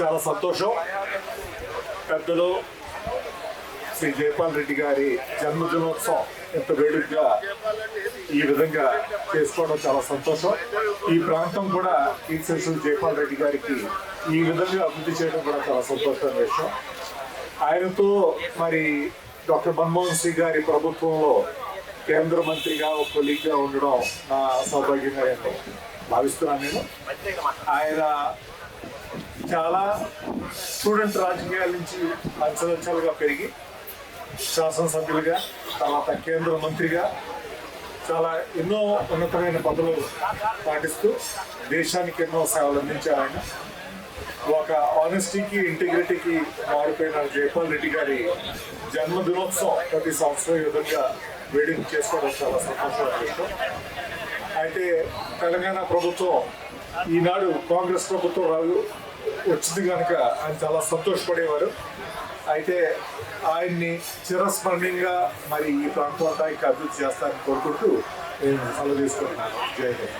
చాలా సంతోషం. పెద్దలు శ్రీ జయపాల్ రెడ్డి గారి జన్మదినోత్సవం ఎంత వేడుకగా ఈ విధంగా చేసుకోవడం చాలా సంతోషం. ఈ ప్రాంతం కూడా కీర్తిశేషులు జయపాల్ రెడ్డి గారికి ఈ విధంగా అభివృద్ధి చేయడం కూడా చాలా సంతోషమైన విషయం. ఆయనతో మరి డాక్టర్ మన్మోహన్ సింగ్ గారి ప్రభుత్వంలో కేంద్ర మంత్రిగా ఒక కొలీగ్గా ఉండడం నా సౌభాగ్యంగా నేను భావిస్తున్నాను నేను. ఆయన చాలా స్టూడెంట్ రాజకీయాల నుంచి అంచెలంచెలుగా పెరిగి శాసనసభ్యులుగా తర్వాత కేంద్ర మంత్రిగా చాలా ఎన్నో ఉన్నతమైన పదవులు పాటిస్తూ దేశానికి ఎన్నో సేవలు అందించారు ఆయన ఒక ఆనెస్టీకి ఇంటిగ్రిటీకి మారిపోయిన జైపాల్ రెడ్డి గారి జన్మదినోత్సవం ప్రతి సంవత్సరం ఈ విధంగా వేడింగ్ చేసుకోవడం చాలా సంతోషంగా విషయం అయితే తెలంగాణ ప్రభుత్వం ఈనాడు కాంగ్రెస్ ప్రభుత్వం రాదు. వచ్చింది కనుక ఆయన చాలా సంతోషపడేవారు. అయితే ఆయన్ని చిరస్మరణీయంగా మరి ఈ ప్రాంతం అంతా ఇంకా అభివృద్ధి చేస్తారని కోరుకుంటూ నేను సెలవు తీసుకుంటున్నాను. జై హింద్.